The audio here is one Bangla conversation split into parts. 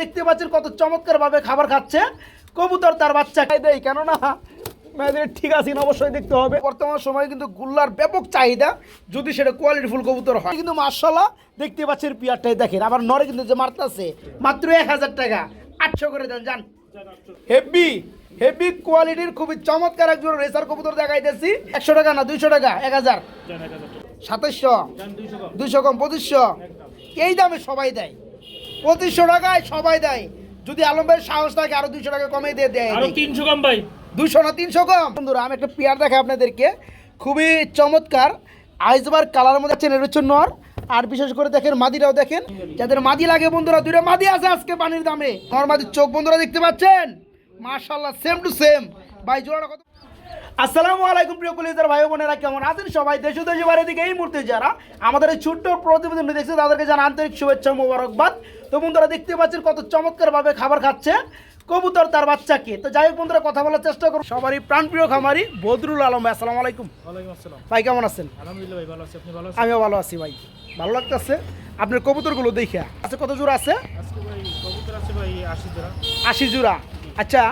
দেখতে পাচ্ছেন কত চমৎকার ভাবে খাবার খাচ্ছে। কবুতর তার বাচ্চা খাই দেয় কেননা মেয়েদের ঠিক আছে অবশ্যই দেখতে হবে। বর্তমান সময়ে কিন্তু গুল্লার ব্যাপক চাহিদা, যদি সেটা কোয়ালিটি ফুল কবুতর হয়। কিন্তু মার্শাল্লাহ দেখতে পাচ্ছেন পিয়ারটাই দেখেন। আবার নরে কিন্তু যে মারতাছে, মাত্র এক হাজার টাকা। আটশো করে দেন, যান। হেভি হেভি কোয়ালিটির খুবই চমৎকার একজন রেসার কবুতর দেখাইতেছি। একশো টাকা না, দুইশো টাকা? এক হাজার। সাতাইশশো? দুইশো কম, পঁচিশশো? এই দামে সবাই দেয়। পঁচিশশো টাকায় সবাই দেয়। যদি আলম ভাইয়ের সাহস থাকে আরও দুইশো টাকা কমে দিয়ে দেয়। আরও তিনশো কম ভাই। দুইশো না তিনশো কম? বন্ধুরা আমি একটা পেয়ার দেখাই আপনাদেরকে। খুবই চমৎকার। আইসবার কালার মধ্যে আছেন এটা হচ্ছে নর। আর বিশেষ করে দেখেন মাদিরাও দেখেন। যাদের মাদি লাগে বন্ধুরা দুইটা মাদি আছে আজকে পানির দামে। নর মাদির চোখ বন্ধুরা দেখতে পাচ্ছেন? মার্শাল্লাহ সেম টু সেম ভাই জোড়াটা কত? আসসালামু আলাইকুম প্রিয় কলিজার ভাই বোনেরা কেমন আছেন সবাই? দেশ দেশে বাইরে দিকে এই মুহূর্তে যারা আমাদের এই ছোট্ট প্রতিবেদন দেখছে তাদেরকে জানা আন্তরিক শুভেচ্ছা মোবারকবাদ। তো বন্ধুরা দেখতে পাচ্ছেন কত চমৎকার ভাবে খাবার খাচ্ছে কবুতর তার বাচ্চাকে। তো যাই হোক বন্ধুরা কথা বলার চেষ্টা করুন। সবারই প্রাণপ্রিয় খামারি বদরুল আলম ভাই আসসালামু আলাইকুম। ওয়ালাইকুম আসসালাম। ভাই কেমন আছেন? আলহামদুলিল্লাহ ভাই ভালো আছি। আপনি ভালো আছেন? আমিও ভালো আছি ভাই। ভালো লাগতেছে? আপনার কবুতরগুলো দেখে। আচ্ছা কত জোড়া আছে? আজকে ভাই কবুতর আছে ভাই আশি জোড়া। আচ্ছা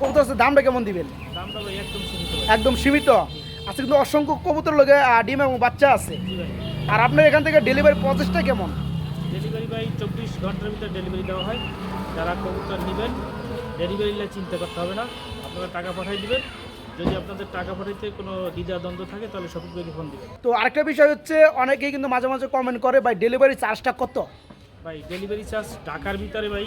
কবুতর আছে দামটা কেমন দিবেন? একদম সীমিত ভাই। একদম সীমিত। আজকে কিন্তু অসংখ্য কবুতর আহ, ডিম এবং বাচ্চা আছে। আর আপনার এখান থেকে ডেলিভারি প্রসেসটা কেমন? ডেলিভারি ভাই চব্বিশ ঘণ্টার ভিতরে ডেলিভারি দেওয়া হয়। যারা কবুতর নেবেন ডেলিভারি চিন্তা করতে হবে না। আপনারা টাকা পাঠিয়ে দিবেন। যদি আপনাদের টাকা পাঠাইতে কোনো দ্বিধা দ্বন্দ্ব থাকে তাহলে সঠিক ভাইকে ফোন দিবেন। তো আরেকটা বিষয় হচ্ছে অনেকেই কিন্তু মাঝে মাঝে কমেন্ট করে ভাই ডেলিভারি চার্জটা কত? ভাই ডেলিভারি চার্জ টাকার ভিতরে ভাই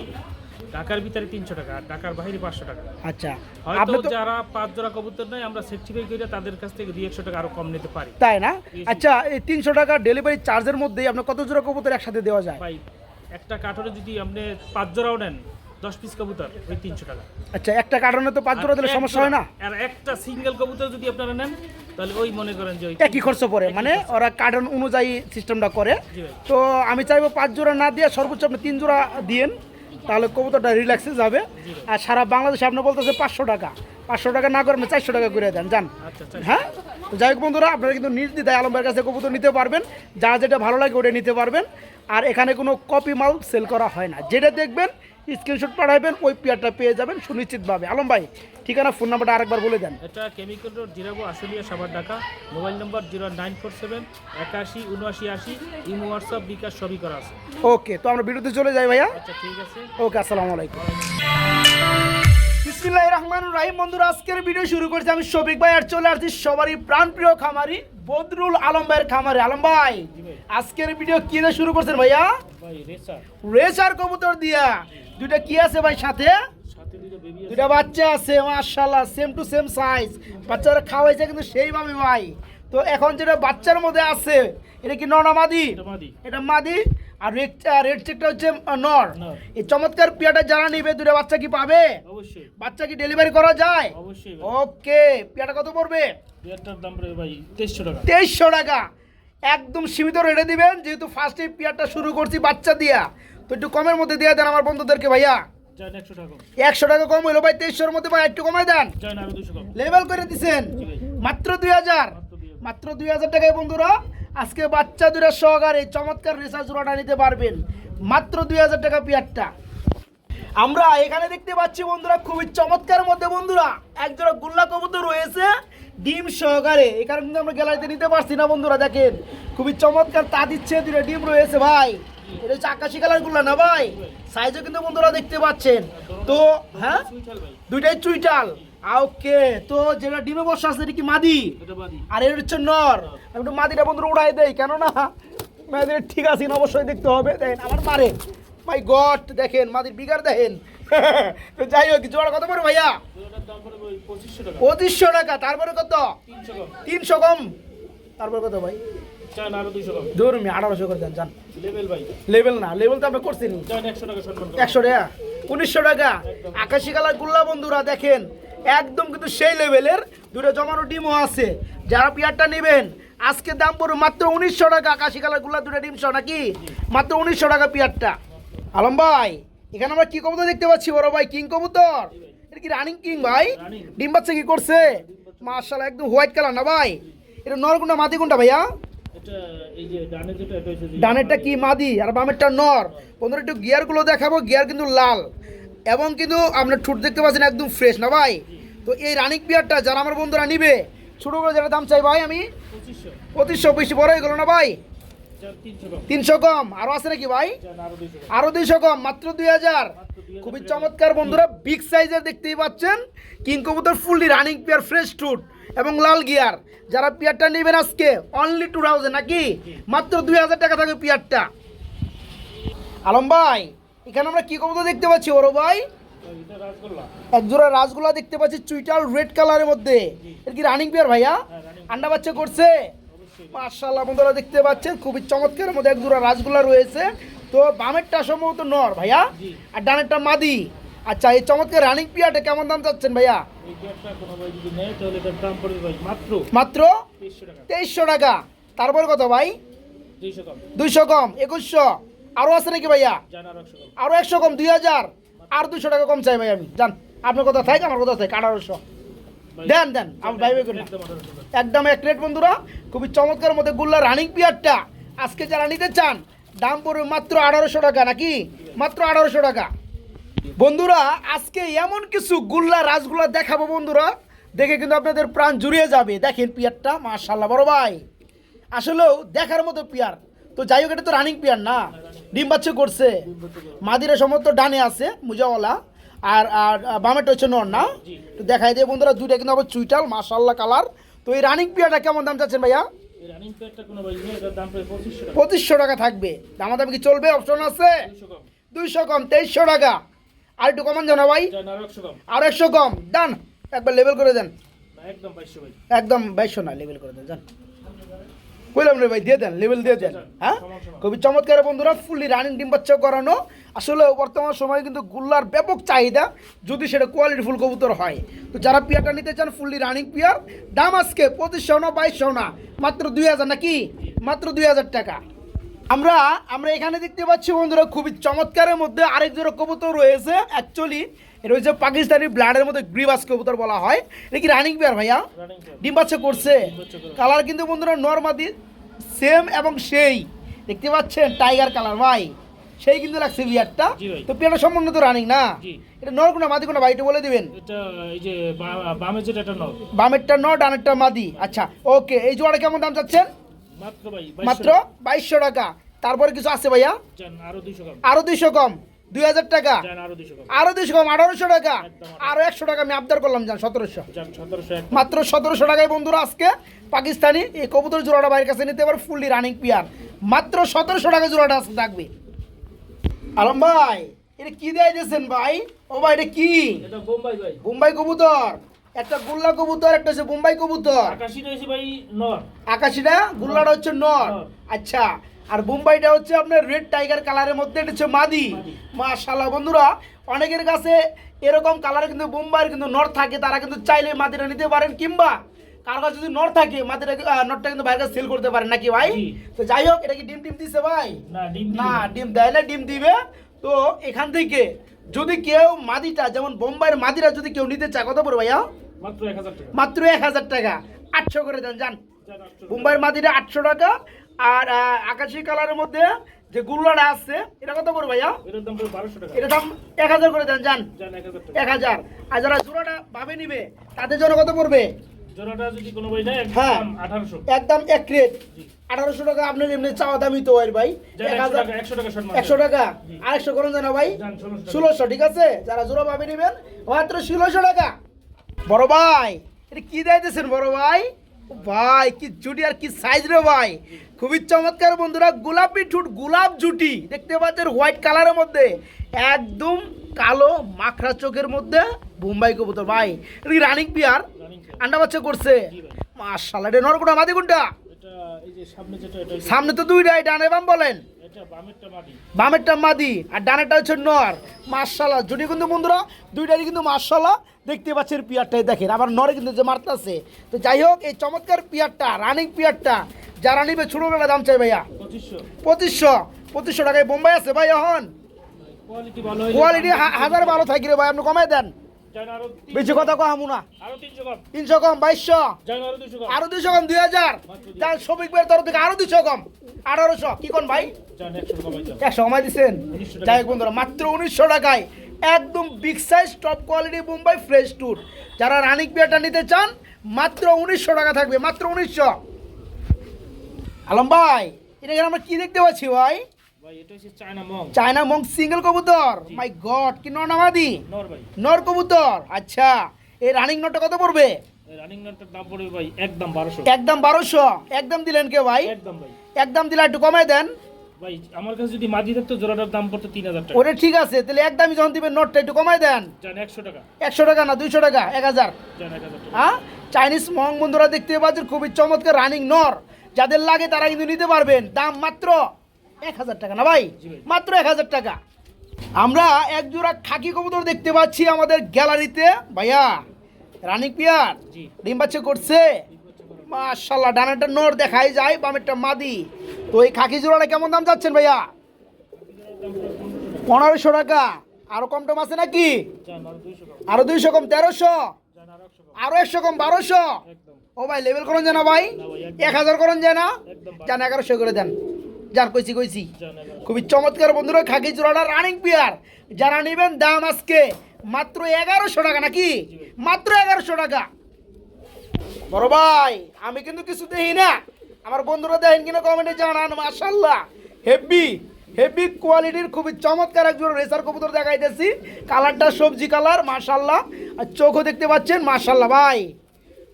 ঢাকার ভিতরে তিনশো টাকা আর ঢাকার বাইরে পাঁচশো টাকা। আচ্ছা। হয়তো যারা পাঁচ জোড়া কবুতর নেয় আমরা সার্টিফাই করে তাদের কাছ থেকে দুই একশো টাকা আরও কম নিতে পারি। তাই না? আচ্ছা এই তিনশো টাকা ডেলিভারি চার্জের মধ্যেই আপনার কত জোড়া কবুতর একসাথে দেওয়া যায়? ভাই একটা কাঠরে যদি আপনি পাঁচ জোড়াও নেন দশ পিস কবুতর ওই তিনশো টাকা। আচ্ছা একটা কারণে তো পাঁচ জোড়া দিলে সমস্যা হয় না? আর একটা সিঙ্গেল কবুতর যদি আপনারা নেন তাহলে ওই মনে করেন যে একই খরচ পড়ে মানে ওরা কার্টন অনুযায়ী সিস্টেমটা করে। তো আমি চাইব পাঁচ জোড়া না দিয়ে সর্বোচ্চ আপনি তিন জোড়া দিয়েন। তাহলে কবুতরটা রিল্যাক্সে যাবে। আর সারা বাংলাদেশে আপনি বলতেছে পাঁচশো টাকা। পাঁচশো টাকা না করে আপনি চারশো টাকা করে দেন যান। আচ্ছা আচ্ছা। হ্যাঁ? যাই হোক বন্ধুরা আপনারা কিন্তু নিজ দিদায় আলমের কাছে কবুতর নিতে পারবেন। যা যেটা ভালো লাগে ওটা নিতে পারবেন। আর এখানে কোনো কপি মাল সেল করা হয় না। যেটা দেখবেন স্ক্রিনশট পাঠাবেন ওই পেয়ারটা পেয়ে যাবেন সুনিশ্চিতভাবে। আলম ভাই ঠিকানা ফোন নাম্বারটা আরেকবার বলে দেন। এটা chemical road Zirabo Ashulia Savar Dhaka. Mobile number zero nine four seven একাশি উনআশি আশি। ইমো হোয়াটসঅ্যাপ বিকাশ সবই করা আছে। ওকে তো আমরা বিরুদ্ধে চলে যাই ভাইয়া? আচ্ছা ঠিক আছে। ওকে আসসালামু আলাইকুম। বিসমিল্লাহির রহমানুর রহিম। বন্ধুরা আজকের ভিডিও শুরু করছি আমি শফিক ভাই আর চলে আসছি সবারই প্রাণপ্রিয় খামারি বদরুল আলম ভাইয়ের খামারে। আলম ভাই আজকের ভিডিও কি দিয়ে শুরু করছেন ভাইয়া? ভাই রেসার। কবুতর দিয়া। দুইটা কি আছে ভাই সাথে? দুটো বাচ্চা আছে মাশাআল্লাহ সেম টু সেম সাইজ বাচ্চারা খাওয়াইছে কিন্তু সেইভাবে ভাই। তো এখন যেটা বাচ্চার মধ্যে আছে এটা কি এটা মাদি। এটা মাদি। আর রেড রেড চেকটা হচ্ছে নর। নর। এই চমৎকার পিয়াটা যারা নিবে দুটো বাচ্চা কি পাবে? অবশ্যই। বাচ্চা কি ডেলিভারি করা যায়? অবশ্যই ওকে পিয়াটা কত পড়বে? পেয়ারটার দাম পড়বে ভাই তেইশশো টাকা। তেইশশো টাকা। একদম সীমিত রেটে দিবেন যেহেতু ফার্স্টে পিয়ারটা শুরু করছি বাচ্চা দিয়া। তো একটু কমের মধ্যে দিয়ে দেন আমার বন্ধুদেরকে ভাইয়া। একশো টাকা কম। হইল ভাই তেইশশোর মধ্যে ভাই একটু কমাই দেন। লেভেল করে দিছেন। মাত্র দুই হাজার। মাত্র দুই হাজার। টাকায় বন্ধুরা আজকে বাচ্চা দুটা সহকারে চমৎকার রিসার্চ জোড়াটা নিতে পারবেন। মাত্র দুই হাজার টাকা পিয়ারটা। আমরা এখানে দেখতে পাচ্ছি বন্ধুরা খুবই চমৎকার মধ্যে বন্ধুরা একজোড়া গুল্লা কবুতর রয়েছে ডিম সহকারে। এখানে কিন্তু আমরা গ্যালারিতে নিতে পারছি না বন্ধুরা দেখেন। খুবই চমৎকার তা দিচ্ছে দুটো ডিম রয়েছে ভাই। এটা হচ্ছে আকাশি কালার গুল্লা না ভাই? সাইজও কিন্তু বন্ধুরা দেখতে পাচ্ছেন। তো হ্যাঁ? ভাই দুইটাই চুইটাল। ওকে। তো যেটা ডিমে বসা আছে এটা কি মাদি? আর এর হচ্ছে নর। আমি একটু মাদিটা বন্ধুরা উড়াই দেই কেননা মেয়েদের ঠিক আছে অবশ্যই দেখতে হবে। দেখেন আমার মারে। মাই গড দেখেন মাদির বিগার দেখেন। তো যাই হোক জোড়া কত পড়ে ভাইয়া? পঁচিশশো টাকা। তারপরে কত? তিনশো কম। তারপরে কত ভাই? চান আরও দুশো কম ধরুন আমি আঠারোশো করে দেন যান লেভেল ভাই। লেভেল না লেভেল তো আপনি করছেন। একশো টাকা সম্মান উনিশশো টাকা। আকাশি কালার গুল্লা বন্ধুরা দেখেন একদম কিন্তু সেই লেভেলের দুটো জমানো ডিমও আছে। যারা পিয়ারটা নেবেন আজকে দাম পড়বে মাত্র উনিশশো টাকা আকাশি কালার গুল্লা দুটো ডিম সহ নাকি? মাত্র উনিশশো টাকা পিয়ারটা। আলম ভাই এখানে আমরা কি কবুতর দেখতে পাচ্ছি? বড় ভাই কিং কবুতর। এটা কি রানিং কিং ভাই? ডিম বাচ্চা কি করছে? মার্শাল একদম হোয়াইট কালার না ভাই? এটা নরগুন্ডা মাদিগুন্ডা ভাইয়া? ডানেরটা কি মাদি আর বামেরটা নর? বন্ধুরা একটু গিয়ারগুলো দেখাবো। গিয়ার কিন্তু লাল এবং কিন্তু আপনার ঠুট দেখতে পাচ্ছেন একদম ফ্রেশ না ভাই? তো এই রানিক বিয়ারটা যারা আমার বন্ধুরা নিবে ছোটো করে যারা দাম চাই ভাই আমি পঁচিশশো। বেশি বড় হয়ে গেলো না ভাই? তিনশো কম। আরও আছে নাকি ভাই? আরও দুইশো কম। আরও দুইশো কম মাত্র দুই হাজার। মাত্র দুই হাজার খুবই চমৎকার বন্ধুরা বিগ সাইজের দেখতেই পাচ্ছেন। কিং কবুতর ফুললি রানিং পেয়ার ফ্রেশ টুট এবং লাল গিয়ার। যারা পেয়ারটা নেবেন আজকে অনলি টু থাউজেন্ড নাকি? মাত্র দুই হাজার টাকা থাকবে পেয়ারটা আলম ভাই, এখানে আমরা কি কবুতর দেখতে পাচ্ছি? ওরো ভাই। তো এটা রাসগোল্লা এক জোড়া রাসগোলা দেখতে পাচ্ছি, চুইটাল রেড কালারের মধ্যে। এর কি রানিং পেয়ার ভাইয়া? আন্ডা বাচ্চা করছে? মার্শাল্লাহ বন্ধুরা দেখতে পাচ্ছেন, খুবই চমৎকারের মধ্যে এক জোড়া রাসগোলা রয়েছে। তো বামেরটা সম্ভবত নর ভাইয়া। আর ডানেরটা মাদি। আচ্ছা এই চমৎকার রানিং পিয়াটা কেমন দাম চাচ্ছেন ভাইয়া? মাত্র তেইশশো টাকা। তারপর কত ভাই? দুইশো কম। একুশশো। আরও আছে নাকি ভাইয়া? জান আর একশো কম। আরও একশো কম দুই হাজার। আর দুশো টাকা কম চাই ভাই আমি। জান আপনার কথা থাক আমার কথা থাক আঠারোশো। দেন দেন আমার ভাই ভাই একদম একদম এক রেট বন্ধুরা খুবই চমৎকার মধ্যে গুল্লা রানিং পিয়ারটা আজকে যারা নিতে চান দাম পড়বে মাত্র আঠারোশো টাকা নাকি? মাত্র আঠারোশো টাকা। বন্ধুরা আজকে এমন কিছু গুল্লা রাসগুলা দেখাবো বন্ধুরা। দেখে কিন্তু আপনাদের প্রাণ জুড়িয়ে যাবে। দেখেন পিয়ারটা মার্শাল্লাহ বড় ভাই। আসলেও দেখার মতো পিয়ার। তো যাই হোক এটা তো রানিং পিয়ার না? ডিম বাচ্চা করছে। মাদিরা সমস্ত ডানে আছে মুজাওয়ালা। আর আর বামেটা হচ্ছে নর না? তো দেখাই দিয়ে বন্ধুরা দুইটা কিন্তু আবার চুইটাল মার্শাল্লাহ কালার। তো এই রানিং পিয়ারটা কেমন দাম চাচ্ছেন ভাইয়া? পঁচিশশো টাকা। থাকবে। দামাদামি কি চলবে? অপশন আছে? দুইশো কম তেইশশো টাকা। আর একটু কমান জানা ভাই। আর একশো কম। ডান একবার লেভেল করে দেন। একদম বাইশশো না লেভেল করে দেন যান। বললাম রে ভাই দিয়ে দেন লেভেল দিয়ে দেন। হ্যাঁ? খুবই চমৎকার বন্ধুরা ফুললি রানিং ডিম বাচ্চা করানো। আসলে বর্তমান সময়ে কিন্তু গুল্লার ব্যাপক চাহিদা যদি সেটা কোয়ালিটি ফুল কবুতর হয়। তো যারা পিয়ারটা নিতে চান ফুললি রানিং পিয়ার দাম আজকে পঁচিশশো না বাইশশো না মাত্র দুই হাজার নাকি? মাত্র দুই হাজার টাকা। আমরা আমরা এখানে দেখতে পাচ্ছি বন্ধুরা খুবই চমৎকারের মধ্যে আরেক জোড়া কবুতর রয়েছে অ্যাকচুয়ালি এটা হচ্ছে পাকিস্তানি ব্লাডের মধ্যে গ্রিবাস কবুতর বলা হয়। এটা কি রানিং পেয়ার ভাইয়া? ডিম বাচ্চা করছে। কালার কিন্তু বন্ধুরা নর্মাদি সেম এবং সেই। দেখতে পাচ্ছেন টাইগার কালার ভাই। সেই কিন্তু লাগছে বিয়ারটা তো পিয়ারটা সম্পূর্ণ তো রানিং না? এটা নর কোনা মাদি কোনা ভাই বলে দিবেন? এটা এই যে বা- বামে যেটা এটা নয় বামেরটা নর ডানেরটা মাদি। আচ্ছা ওকে এই জোড়া কেমন দাম চাচ্ছেন? মাত্র বাইশশো টাকা। তারপরে কিছু আছে ভাইয়া? আরও দুইশো কম। দুই হাজার টাকা। আরও দুইশো কম। আঠারোশো টাকা। আরও একশো টাকা আমি আবদার করলাম যান সতেরোশো। মাত্র সতেরোশো টাকায় বন্ধুরা আজকে পাকিস্তানি এই কবুতর জোড়াটা বাইরের কাছে নিতে পারে ফুললি রানিং পিয়ার মাত্র সতেরোশো টাকা জোড়াটা আজকে থাকবে। আলম ভাই এটা কি দেয় দিয়েছেন ভাই? ও ভাই এটা কি? বোম্বাই কবুতর। একটা গুল্লা কবুতর একটা হচ্ছে বোম্বাই কবুতর। আকাশি রয়েছে ভাই নর। আকাশিটা? গুল্লাটা হচ্ছে নর। আচ্ছা আর বোম্বাইটা হচ্ছে আপনার রেড টাইগার কালারের মধ্যে এটা হচ্ছে মাদি। মাশাল্লাহ বন্ধুরা অনেকের কাছে এরকম কালার কিন্তু বোম্বাইয়ের কিন্তু নর থাকে তারা কিন্তু চাইলে মাদিটা নিতে পারেন কিংবা কারও কাছে যদি নর থাকে মাদিটা নরটা কিন্তু বাইরে সেল করতে পারেন নাকি ভাই? তো যাই হোক এটা কি ডিম টিম দিছে ভাই? না ডিম না ডিম দেয় না ডিম দিবে। তো এখান থেকে যদি কেউ মাদিটা যেমন বোম্বাইয়ের মাদিরা যদি কেউ নিতে চায় কত পড়বে ভাইয়া? মাত্র এক হাজার টাকা। আটশো করে দেন যান। মুম্বাইয়ের মাদিটা আটশো টাকা। আর আকাশি কালারের মধ্যে যে গুল্লাটা আছে এটা কত পড়বে ভাইয়া? এটা দাম এক হাজার করে দেন যান। এক হাজার আর যারা জোড়াটা ভাবে নিবে তাদের জন্য কত পড়বে? হ্যাঁ। একদম এক আঠারোশো টাকা আপনার এমনি চাওয়া দামই তো হয় ভাই। এক একশো টাকা। আর একশো করুন জানা ভাই। ষোলোশো ঠিক আছে? যারা জোড়া ভাবে নিবেন মাত্র ষোলোশো টাকা। বড় ভাই এটা কি দিতেছেন বড় ভাই? ভাই কি জুটি আর কি সাইজ রে ভাই। খুবই চমৎকার বন্ধুরা গোলাপি ঠুট গোলাপ জুটি দেখতে পাচ্ছেন হোয়াইট কালারের মধ্যে। একদম কালো মাখরা চোখের মধ্যে বোম্বাই কবুতর ভাই। এটা কি রানিং পিয়ার আন্ডা বাচ্চা করছে। মাশাল্লাহ এটা নরকুটা মাদি কোনটা? সামনে তো দুইটাই ডানে বাম বলেন। বামেরটা বামেরটা মাদি আর ডানেরটা হচ্ছে নর। মার্শাল্লাহ জুটি কিন্তু বন্ধুরা দুইটারই কিন্তু মার্শাল্লাহ দেখতে পাচ্ছেন পিয়ারটাই দেখেন আবার নরে কিন্তু যে মারতাছে। তো যাই হোক এই চমৎকার পিয়ারটা রানিং পিয়ারটা যারা নিবে ছোটোবেলা দাম চাই ভাইয়া। পঁচিশশো। পঁচিশশো টাকায় বোম্বাই আছে ভাই এখন? কোয়ালিটি হাজার ভালো থাকি রে ভাই আপনি কমাই দেন। বেশি কথা কহামু না। তিনশো কম। বাইশশো। আরও দুশো কম। কম দুই হাজার। যান শফিক ভাইয়ের তরফ থেকে আরও দুইশো কম। আঠারোশো। কি কোন ভাই? একশো কমাই দিচ্ছেন যাই হোক বন্ধুরা মাত্র উনিশশো টাকায় একদম big size top quality Mumbai fresh tour যারা রানিক বিয়ারটা নিতে চান মাত্র উনিশশো টাকা থাকবে মাত্র উনিশশো। আলম ভাই এটা এখানে আমরা কি দেখতে পাচ্ছি ভাই? চায়না মং সিঙ্গেল কবুতর। মাই গড কি নর কবুতর। আচ্ছা এই রানিং নটটা কত পড়বে? একদম বারোশো। একদম দিলেন কে ভাই? একদম ভাই। একদম দিলে একটু কমাই দেন। ভাই আমার কাছে যদি মাঝি থাকতো জোড়াটার দাম পড়তো তিন হাজার টাকা। ওরে ঠিক আছে তাহলে একদমই যখন দিবেন নোটটা একটু কমাই দেন। একশো টাকা। একশো টাকা না দুইশো টাকা এক হাজার। যান এক হাজার হ্যাঁ? চাইনিজ বন্ধুরা দেখতে পাচ্ছেন খুবই চমৎকার রানিং নর যাদের লাগে তারা কিন্তু নিতে পারবেন। দাম মাত্র এক হাজার টাকা না ভাই? মাত্র এক হাজার টাকা। আমরা এক জোড়া খাকি কবুতর দেখতে পাচ্ছি আমাদের গ্যালারিতে। ভাইয়া রানিং পিয়ার ডিম বাচ্চা করছে। মাশাল্লাহ ডানাটা নর দেখাই যায় বামেরটা মাদি। তো এই খাকি জোড়াটা কেমন দাম যাচ্ছেন ভাইয়া? পনেরোশো টাকা। আরও কম টম আছে নাকি? আরও দুইশো কম, তেরোশো? আরও একশো কম, বারোশো? ও ভাই লেভেল করুন জানা ভাই। এক হাজার করুন যায় না একদম যান, এগারোশো করে দেন। যান, কইছি কইছি। খুবই চমৎকার বন্ধুরা, খাকি জোড়াটা রানিং পিয়ার যারা নেবেন দাম আজকে মাত্র এগারোশো টাকা নাকি? মাত্র এগারোশো টাকা। বড় ভাই আমি কিন্তু কিছু দেখি না। আমার বন্ধুরা দেখেন কিনা কমেন্টে জানান মাশাল্লাহ হেভি হেভি কোয়ালিটির খুবই চমৎকার একজন রেসার কবুতর দেখাইতেছি। কালারটা সবজি কালার মাশাল্লাহ আর চোখও দেখতে পাচ্ছেন মাশাল্লাহ ভাই।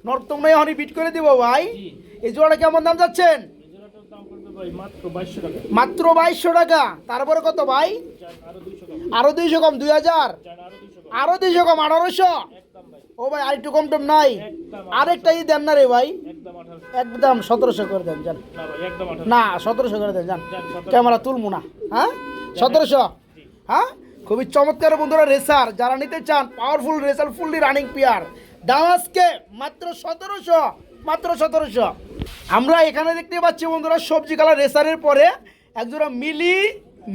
নর্তম হনি বিট করে দিব ভাই। এই জোড়াটা কেমন দাম যাচ্ছেন? মাত্র বাইশশো টাকা। তারপরে কত ভাই? আরও দুইশো কম। দুই হাজার? আরও দুইশো কম আঠারোশো? ভাই ও ভাই আরেকটু কম টম নাই। আরেকটা ই দেন না রে ভাই। একদম সতেরোশো করে দেন যান না সতেরোশো করে দেন যান ক্যামেরা তুলবো না হ্যাঁ? সতেরোশো? হ্যাঁ? খুবই চমৎকার বন্ধুরা রেসার যারা নিতে চান powerful racer fully running pair দাম আজকে মাত্র সতেরোশো মাত্র সতেরোশো। আমরা এখানে দেখতে পাচ্ছি বন্ধুরা সবজি কালার রেসারের পরে একজোড়া মিলি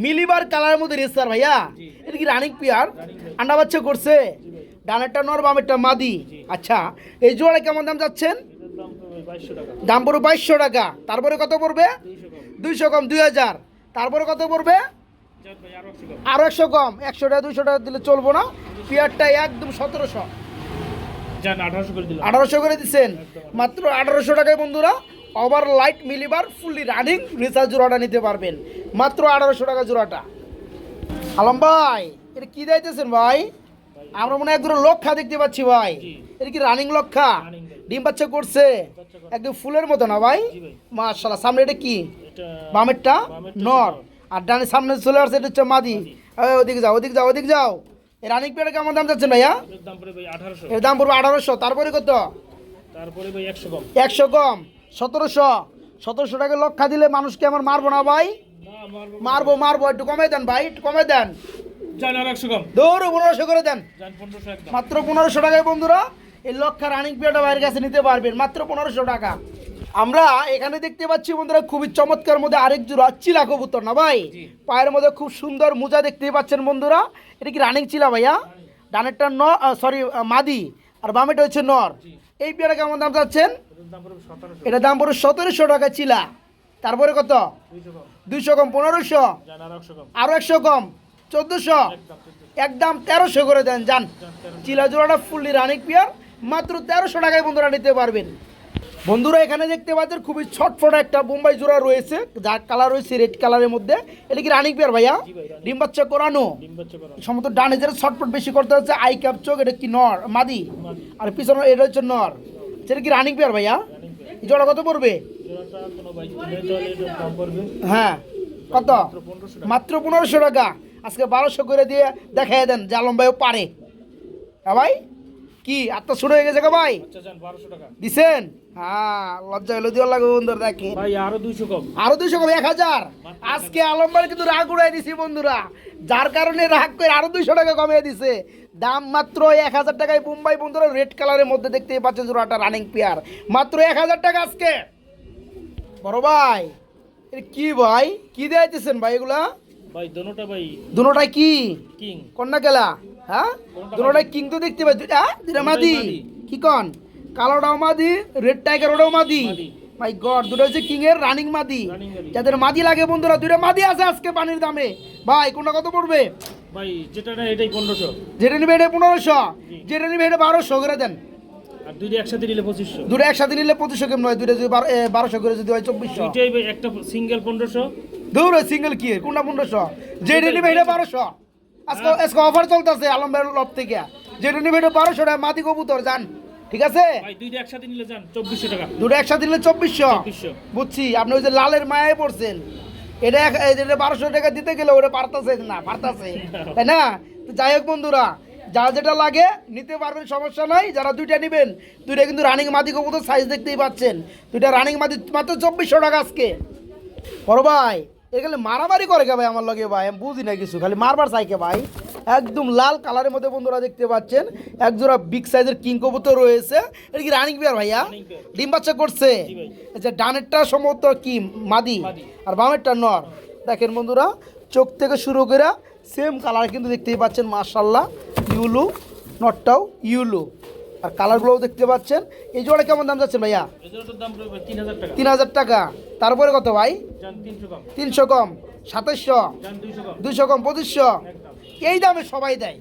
মিলিবার কালারের মধ্যে রেসার ভাইয়া। এটা কি রানিং পিয়ার রানিং আন্ডা বাচ্চা করছে? ডানেরটা নর বামেরটা মাদি। আচ্ছা এই জোড়া কেমন দাম যাচ্ছেন? দাম পড়বে বাইশশো টাকা। তারপরে কত পড়বে? দুইশো কম। দুই হাজার। তারপরে কত পড়বে? আরও একশো কম। একশো টাকা দুইশো টাকা দিলে চলবো না। পেয়ারটা একদম সতেরোশো। আঠারোশো করে দিলাম। আঠারোশো করে দিচ্ছেন। মাত্র আঠারোশো টাকায় বন্ধুরা ওভার লাইট মিলিবার ফুললি রানিং রিচার্জ জোড়াটা নিতে পারবেন। মাত্র আঠারোশো টাকা জোড়াটা। আলম ভাই এটা কি দিতেছেন ভাই? আমরা মনে হয় একদম লক্ষা দেখতে পাচ্ছি ভাই। এটা কি রানিং লক্ষা? ডিম বাচ্চা করছে। একদম ফুলের মতো না ভাই? মাশাল্লাহ সামনে এটা কি? বামেরটা? নর। আর ডানে সামনে চলে আসছে এটা হচ্ছে মাদি। ওদিকে যাও ওদিকে যাও ওদিকে যাও। এই রানিং পেয়ারটা কেমন দাম যাচ্ছেন ভাইয়া? এর দাম পড়বে আঠারোশো। তারপরে কত? তারপরে ভাই একশো কম। একশো কম। সতেরোশো। সতেরোশো টাকা লক্ষা দিলে মানুষকে আমার মারবো না ভাই? মারবো মারবো একটু কমে দেন ভাই একটু কমে দেন। দৌড় পনেরোশো করে দেন। মাত্র পনেরোশো টাকায় বন্ধুরা এই লক্ষা রানিং পেয়ারটা বাইরের কাছে নিতে পারবেন মাত্র পনেরোশো টাকা। আমরা এখানে দেখতে পাচ্ছি বন্ধুরা খুবই চমৎকার মধ্যে আরেক জোড়া চিলা কবুতর না ভাই? পায়ের মধ্যে খুব সুন্দর মোজা দেখতে পাচ্ছেন বন্ধুরা। এটা কি রানিং চিলা ভাইয়া? ডানেরটা ন সরি মাদি আর বামেটা হচ্ছে নর। এই পেয়ারা কেমন দাম চাচ্ছেন? এটা দাম পড়ে সতেরোশো। টাকা চিলা। তারপরে কত? দুইশো কম পনেরোশো। আর একশো কম চোদ্দোশো। একদম তেরোশো করে দেন, যান। যান তেরোশো চিলা জোড়াটা ফুললি রানিক পিয়ার মাত্র তেরোশো টাকায় বন্ধুরা নিতে পারবেন। বন্ধুরা, এখানে দেখতে পাচ্ছেন খুবই ছটফট একটা বোম্বাই জোড়া রয়েছে, যার কালার রয়েছে রেড কালারের মধ্যে। এটা কি রানিক পিয়ার ভাইয়া? ডিম বাচ্চা করানো? সমস্ত ডানে যারা ছটফট বেশি করতে হচ্ছে আই ক্যাপ চোখ এটা কি নর? মাদি? আর পিছনে এটা হচ্ছে নর। সেটা কি রানিক পিয়ার ভাইয়া? জোড়া কত পড়বে? হ্যাঁ কত? মাত্র পনেরোশো টাকা। আজকে বারোশো করে দিয়ে দেখাই দেন যে আলম ভাইও পারে। হ্যাঁ ভাই? কি আত্মা শুরু হয়ে গেছে গো ভাই। আচ্ছা দিছেন? হ্যাঁ লজ্জা হলো দিয়ে লাগবে বন্ধুরা দেখে ভাই আরও দুইশো কম। আরও দুইশো কম এক হাজার। আজকে আলমবার কিন্তু রাগ উড়াই দিছি বন্ধুরা। যার কারণে রাগ করে আরও দুইশো টাকা কমিয়ে দিছে। দাম মাত্র এক হাজার টাকায় মুম্বাই বন্ধুরা রেড কালারের মধ্যে দেখতেই পাচ্ছেন জোড়াটা রানিং পেয়ার মাত্র এক হাজার টাকা আজকে। বড় ভাই কি ভাই? কি দেয়াইতেছেন ভাই এগুলা? ভাই দোনোটা ভাই। দুটাই কি? কিং। কন্যা খেলা হ্যাঁ দুটোটাই কিং তো দেখতে পাই। দুটা দুটা মাদি। কি কন? কালোটাও মাদি রেড টাইগার ওটাও মাদি। মাই গড দুটো হচ্ছে কিং এর রানিং মাদি। যাদের মাদি লাগে বন্ধুরা দুটো মাদি আছে আজকে পানির দামে। ভাই কোনটা কত পড়বে? ভাই যেটা এটাই পনেরোশো। যেটা নিবে এটা পনেরোশো। যেটা নিবে এটা বারোশো করে দেন। দুইটা একসাথে নিলে পঁচিশশো। দুটো একসাথে নিলে পঁচিশশো কেমন হয়? দুটো যদি বারোশো করে যদি হয় চব্বিশশো। দুইটাই একটা সিঙ্গেল পনেরোশো। দৌড় সিঙ্গেল কি কোনটা পনেরোশো? যেটা নিবে এটা বারোশো। আজকে আজকে অফার চলতেছে আলম ভাইয়ের লব থেকে। যেটা নিবে এটা বারোশো টাকা। মাটি কবুতর যান ঠিক আছে? দুইটা একসাথে নিলে যান চব্বিশশো টাকা। দুটো একসাথে নিলে চব্বিশশো। চব্বিশশো। বুঝছি। আপনি ওই যে লালের মায়ায় পড়ছেন। এটা এক- বারোশো টাকা দিতে গেলে ওটা পারতাছে না পারতাছে। তাই না? যাই হোক বন্ধুরা যা যেটা লাগে নিতে পারবেন সমস্যা নাই। যারা দুইটা নেবেন দুইটা কিন্তু রানিং মাদি কবুতর সাইজ দেখতেই পাচ্ছেন। দুইটা রানিং মাদি মাত্র চব্বিশশো টাকা আজকে। বড় ভাই এখানে মারামারি করে কে ভাই আমার লগে ভাই? আমি বুঝি না কিছু খালি মারবার চাইকে ভাই? একদম লাল কালারের মধ্যে বন্ধুরা দেখতে পাচ্ছেন একজোড়া বিগ সাইজের কিং কবুতর রয়েছে। এটা কি রানিং বিয়ার ভাইয়া? ডিম বাচ্চা করছে? আচ্ছা ডানেরটা সম্ভবত কি? মাদি। আর বামেরটা নর। দেখেন বন্ধুরা চোখ থেকে শুরু করে সেম কালার কিন্তু দেখতেই পাচ্ছেন মার্শাল্লাহ ইউলু নটটাও ইউলু। আর কালারগুলোও দেখতে পাচ্ছেন। এই জোড়া কেমন দাম যাচ্ছে ভাইয়া? তিন হাজার টাকা। তারপরে কত ভাই? তিনশো কম। তিনশো সাতাইশশো দুইশো কম। পঁচিশশো। এই দামে সবাই দেয়।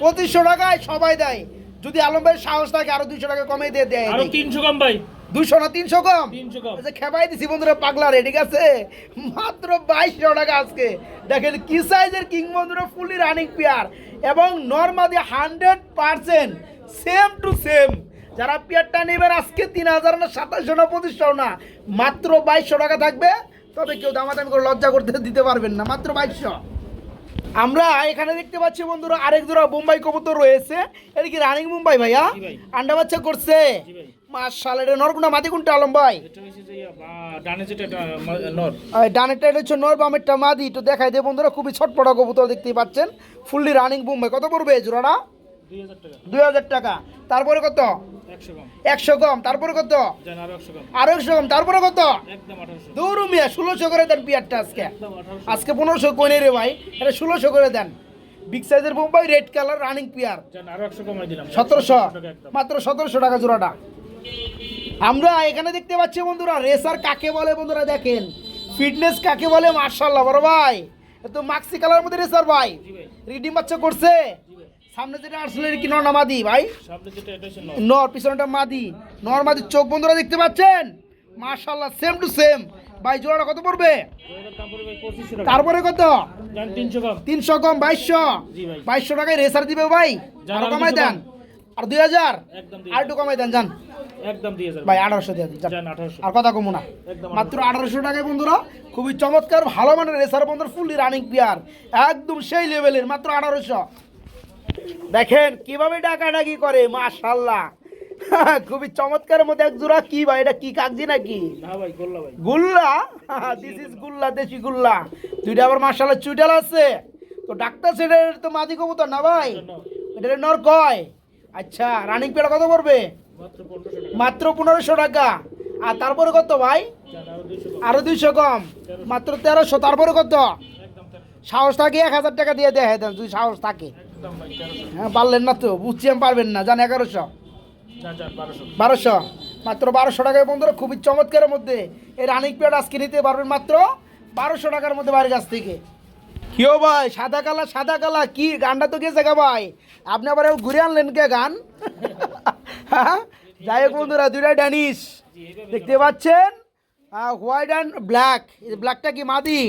পঁচিশশো টাকায় সবাই দেয়। যদি আলম ভাইয়ের সাহস থাকে আরও দুইশো টাকা কমে দিয়ে দেয় তিনশো কম ভাই। দুইশো না তিনশো কম? আচ্ছা খেপাই দিছি বন্ধুরা পাগলা রে ঠিক আছে? মাত্র বাইশশো টাকা আজকে। দেখেন কি সাইজের কিং বন্ধুরা ফুলি রানিং পেয়ার এবং নর্মাদি hundred percent same to same যারা পেয়ারটা নেবেন আজকে তিন হাজার না সাতাশশো না পঁচিশশো না। মাত্র বাইশশো টাকা থাকবে। তবে কেউ দামাদামি করে লজ্জা করতে দিতে পারবেন না মাত্র বাইশশো। আমরা এখানে দেখতে পাচ্ছি বন্ধুরা আরেক জোড়া বোম্বাই কবুতর রয়েছে। এটা কি রানিং মুম্বাই ভাইয়া? আন্ডা বাচ্চা করছে। নরকুন্ডা মাটি কোনটা আলম ভাই? এটা যে ইয়া, ডানে যেটা নর। এটা হচ্ছে নর বামেরটা মাদি। তো দেখাই দে বন্ধুরা খুবই ছটপটা কবুতর দেখতেই পাচ্ছেন। ফুললি রানিং বোম্বাই কত পড়বে জোড়াটা? দুই হাজার টাকা। তারপরে কত? একশো কম তারপরে কত? আরও একশো কম তারপরে কত? একদম দৌড়ু মিয়া ষোলোশো করে দেন পিয়ারটা আজকে। আজকে পনেরোশো কই রে ভাই এটা ষোলোশো করে দেন। বিগ সাইজের Bombay red colour running pair সতেরোশো। মাত্র সতেরোশো টাকা জোড়াটা। আমরা এখানে দেখতে পাচ্ছি বন্ধুরা রেসার কাকে বলে বন্ধুরা দেখেন? ফিটনেস কাকে বলে? মার্শাল্লাহ বড় ভাই। তো মাক্সি কালার মধ্যে রেসার ভাই। রিডিম বাচ্চা করছে। সামনে যেটা আসলে কি নর মাদি ভাই? নর। পিছনটা মাদি। নর মাদি চোখ বন্ধুরা দেখতে পাচ্ছেন? মার্শাল্লাহ সেম টু সেম ভাই জোড়াটা কত পড়বে? তারপরে কত? তিনশো কম। বাইশশো। বাইশশো টাকায় রেসার দিবে ভাই? আরও কমাই দেন। আর দুই হাজার? আর একটু কমাই দেন যান। একদম দিয়ে যাবে ভাই আঠারোশো দিয়ে দিন আর কথা কমু না। মাত্র আঠারোশো। টাকায় বন্ধুরা খুবই চমৎকার ভালো মানের রেসার বন্ধুর ফুললি রানিং প্লেয়ার একদম সেই লেভেলের মাত্র আঠারোশো। দেখেন কীভাবে ডাকাডাকি করে মাশাল্লাহ খুবই চমৎকারের মধ্যে এক জোড়া কি ভাই এটা কি কাগজি নাকি? গোল্লা দিস ইজ গুল্লা দেশি গুল্লা। দুইটা আবার মাশাল্লাহ চুইটাল আছে। তো ডাক্তার সেটার তো মাদি কবুতর না ভাই? এটা নর কয়? আচ্ছা রানিং পেয়ার কত পড়বে? মাত্র পনেরোশো টাকা। আর তারপরে কত ভাই? আরও দুইশো কম। মাত্র তেরোশো তারপরে কত? সাহস থাকে এক হাজার টাকা দিয়ে দেয় দেন যদি সাহস থাকে। হ্যাঁ পারলেন না তো বুঝছি আমি পারবেন না। জান এগারোশো। বারোশো। মাত্র বারোশো টাকায় বন্ধুরা খুবই চমৎকারের মধ্যে এই রানিং পেড আজকে নিতে পারবেন মাত্র বারোশো টাকার মধ্যে বাড়ির কাছ থেকে। কিও ভাই, সাদা কালা সাদা কালা, কি গানটা তো গেছে গা ভাই? আপনি আবার ঘুরে আনলেন কে গান? যাই হোক বন্ধুরা দুইটা ড্যানিশ দেখতে পাচ্ছেন? হোয়াইট অ্যান্ড ব্ল্যাক ব্ল্যাকটা কি মাদি?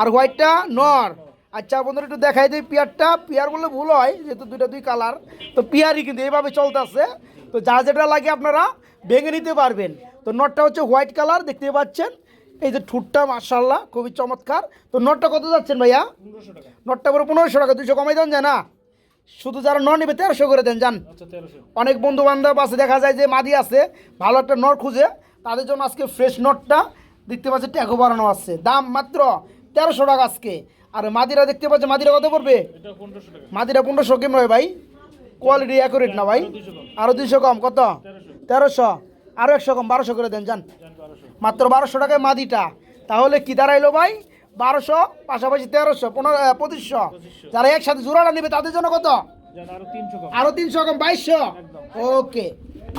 আর হোয়াইটটা নর। আচ্ছা বন্ধুরা, একটু দেখাই দিই পিয়ারটা। পিয়ার বললে ভুল হয়, যেহেতু দুইটা দুই কালার। তো পিয়ারই কিন্তু এইভাবে চলতেছে। তো যা যেটা লাগে আপনারা ভেঙে নিতে পারবেন। তো নটটা হচ্ছে হোয়াইট কালার, দেখতে পাচ্ছেন? এই যে ঠুটটা মার্শাল্লাহ খুবই চমৎকার। তো নটটা কত যাচ্ছেন ভাইয়া? নটটা করে পনেরোশো টাকা দুশো কমাই দেন যায় না? শুধু যারা ন নেবে তেরোশো করে দেন যান। আচ্ছা অনেক বন্ধু বান্ধব আছে দেখা যায় যে মাদি আছে ভালো একটা নট খুঁজে তাদের জন্য আজকে ফ্রেশ নটটা দেখতে পাচ্ছি ট্যাগো বানানো আছে। দাম মাত্র তেরোশো টাকা আজকে। আর মাদিরা দেখতে পাচ্ছে মাদিরা কত পড়বে? মাদিরা পনেরোশো কেমন হয় ভাই? কোয়ালিটি অ্যাকুরেট না ভাই? আরও দুইশো কম। কত? তেরোশো। আরও একশো কম বারোশো করে দেন যান। মাত্র বারোশো টাকায় মাদিটা। তাহলে কি দাঁড়াইলো ভাই? বারোশো পাশাপাশি তেরোশো পনেরো পঁচিশশো। যারা একসাথে জোড়াটা নেবে তাদের জন্য কত? আরও তিনশো কম। বাইশশো? ওকে।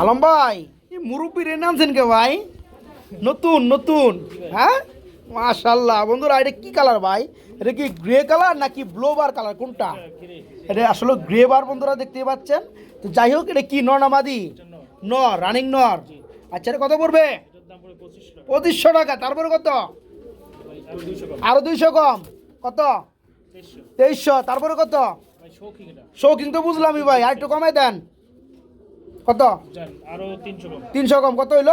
আলম ভাই এই মুরব্বীর এর নামছেন কে ভাই? নতুন নতুন। হ্যাঁ? মাশাল্লাহ। বন্ধুরা এটা কি কালার ভাই? এটা কি গ্রে কালার নাকি ব্লোবার কালার? কোনটা? এটা আসলে গ্রে বার বন্ধুরা দেখতে পাচ্ছেন। তো যাই হোক এটা কি? নর নামাদি নর রানিং নর। আচ্ছা এটা কত পড়বে? পঁচিশশো টাকা, তারপরে কত? আরও দুইশো কম। কত? তেইশশো, তারপরে কত? শৌখিন তো বুঝলামই ভাই, আর একটু কমাই দেন। কত? তিনশো কম। কত হইল?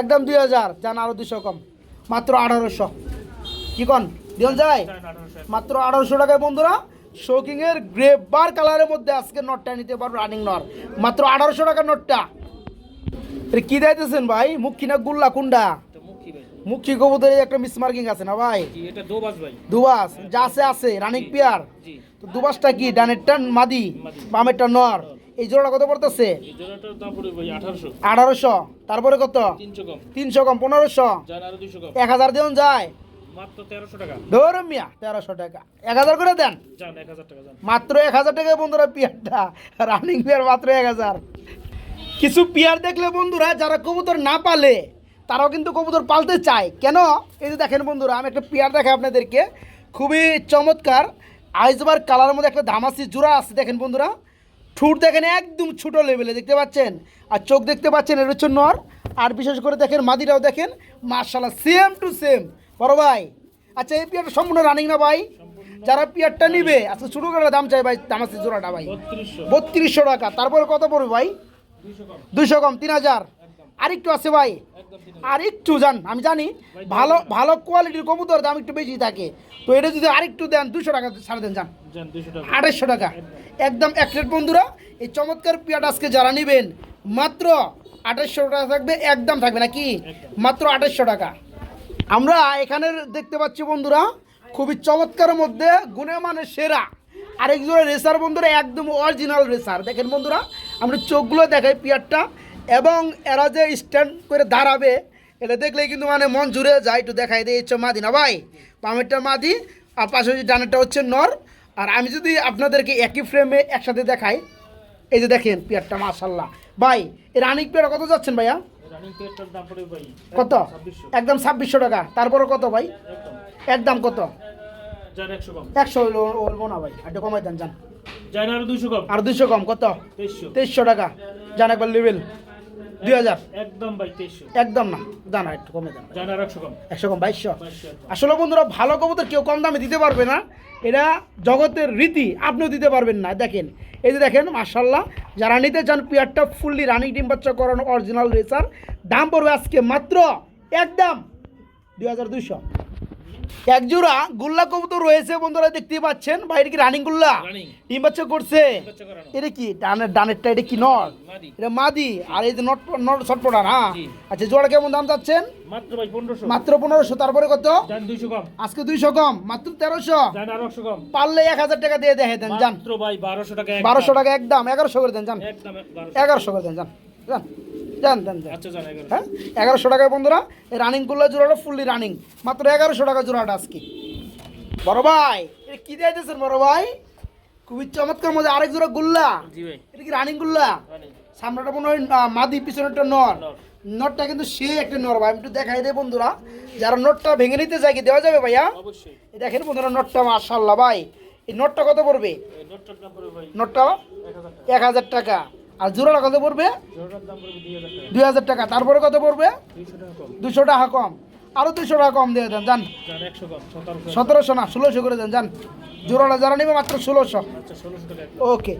একদম দুই হাজার। যান আরও দুশো কম। মাত্র আঠারোশো। কি কন? দিন যায় মাত্র আঠারোশো টাকায় বন্ধুরা শোকিং এর গ্রে বার কালারের মধ্যে আজকে নটটা নিতে পারব রানিং নট মাত্র আঠারোশো টাকার নটটা। কি দিতেছেন ভাই? মুখী না গুল্লা কুন্ডা। মুখী ভাই? একটা মিস মার্কিং আছে না ভাই? এটা দোবাস ভাই। দুবাস যা আছে আছে রানিং পিয়ার তো দুবাসটা কি ডানেরটা মাদি। বামেরটা নর। এই জোড়াটা কত পড়তেছে? আঠারোশো। তারপরে কত? তিনশো কম। পনেরোশো। এক হাজার দিন যায়। মাত্র এক হাজার টাকা বন্ধুরা পিয়ারটা। রানিং পিয়ার মাত্র এক হাজার। কিছু পিয়ার দেখলে বন্ধুরা যারা কবুতর না পালে তারাও কিন্তু কবুতর পালতে চায়। কেন? এই যে দেখেন বন্ধুরা আমি একটা পিয়ার দেখাই আপনাদেরকে। খুবই চমৎকার আইসবার কালারের মধ্যে একটা ধামাসি জোড়া আছে দেখেন বন্ধুরা। ঠুট দেখেন একদম ছোটো লেভেলে দেখতে পাচ্ছেন? আর চোখ দেখতে পাচ্ছেন এর হচ্ছে নর। আর বিশেষ করে দেখেন মাদিরাও দেখেন মার্শাল্লাহ সেম টু সেম বড় ভাই আচ্ছা এই পিয়ারটা সম্পূর্ণ রানিং না ভাই? যারা পিয়ারটা নিবে আচ্ছা ছোটো করে দাম চাই ভাই ধামাসি জোড়াটা ভাই। বত্রিশশো। বত্রিশশো টাকা তারপরে কত পড়বে ভাই? দুইশো কম। তিন হাজার। আরেকটু আছে ভাই। একদম তিন আর একটু জান আমি জানি ভালো ভালো কোয়ালিটির কবুতর দাম একটু বেশি থাকে। তো এটা যদি আরেকটু দেন দুশো টাকা ছাড়ে দেন যান। যান টাকা। আড়াইশো টাকা। একদম। এক প্লেট বন্ধুরা এই চমৎকার পিয়াটা আজকে যারা নেবেন মাত্র আঠাশশো টাকা থাকবে একদম থাকবে নাকি? মাত্র আঠাশশো টাকা। আমরা এখানে দেখতে পাচ্ছি বন্ধুরা খুবই চমৎকারের মধ্যে গুণে মানে সেরা। আরেক জোড়া রেসার বন্ধুরা একদম অরিজিনাল রেসার। দেখেন বন্ধুরা আমরা চোখগুলো দেখাই পিয়ারটা এবং এরা যে স্ট্যান্ড করে দাঁড়াবে এটা দেখলেই কিন্তু মানে মন জুড়ে যায় একটু দেখাই দিয়ে ইচ্ছে মাদি। না ভাই? বামেরটা মাদি আর পাশে যে ডানেরটা হচ্ছে নর। আর আমি যদি আপনাদেরকে একই ফ্রেমে একসাথে দেখাই এই যে দেখেন পেয়ারটা মাশাল্লাহ ভাই এই রানিক পেয়ার কত যাচ্ছেন ভাইয়া? কত? একদম ছাব্বিশশো টাকা। তারপরে কত ভাই? একদম কত? যান একশো কম। একশো বলব না ভাই একটু কমাই দেন যান যান আরও কম। আর দুশো কম কত? টাকা। যান একবার লেভেল একদম ভাই তেইশশো। একদম না। জানা একটু কমে দেন। আর আসলে বন্ধুরা ভালো কবুতর কেউ কম দামে দিতে পারবে না। এটা জগতের রীতি আপনিও দিতে পারবেন না। দেখেন এই যে দেখেন মার্শাল্লাহ যারা নিতে চান পিয়ারটা ফুললি রানিং ডিম বাচ্চা করানো অরিজিনাল রেসার দাম পড়বে আজকে মাত্র একদম দুই হাজার দুইশো। এক জোড়া গুল্লা কবুতর রয়েছে বন্ধুরা দেখতে পাচ্ছেন। বাইরে কি রানিং গুল্লা? ডিম বাচ্চা করছে। এটা কি? ডানের ডানেরটা এটা কি নট? এটা মাদি। আর এই যে নট নট ছটপটা না আচ্ছা জোড়া কেমন দাম চাচ্ছেন? মাত্র ভাই পনেরোশো। তারপরে কত? আজকে দুইশো কম মাত্র তেরোশো। পারলে এক হাজার টাকা দিয়ে দেখে দেন যান মাত্র ভাই বারোশো টাকা। বারোশো টাকা একদম এগারোশো করে দেন যান এগারোশো করে দেন যান যান যান যান আচ্ছা যান হ্যাঁ? এগারোশো টাকায় বন্ধুরা এই রানিং করলে জোড়াটা ফুললি রানিং মাত্র এগারোশো টাকা জোড়াটা আজকে। বড় ভাই এটা কি দিয়েছেন বড় ভাই? খুবই চমৎকার মধ্যে আরেক জোড়া গুল্লা। এটা কি রানিং গুল্লা? সামনেটা মনে হয় মাদি পিছনেরটা নর। নটটা কিন্তু সে একটা নর ভাই আমি একটু দেখাই দেয় বন্ধুরা। যারা নটটা ভেঙে নিতে চাই কি দেওয়া যাবে ভাইয়া? দেখেন বন্ধুরা নটটা মাশাল্লাহ ভাই। এই নটটা কত পড়বে? নটটা এক হাজার টাকা। আর জোড়াটা কত পড়বে? দুই হাজার টাকা। তারপরে কত পড়বে? দুশো টাকা কম। আরও দুশো টাকা কম দিয়ে দেন যান। সতেরোশো না ষোলোশো করে দেন যান। জোড়াটা যারা নেবে মাত্র ষোলোশো। আচ্ছা ওকে।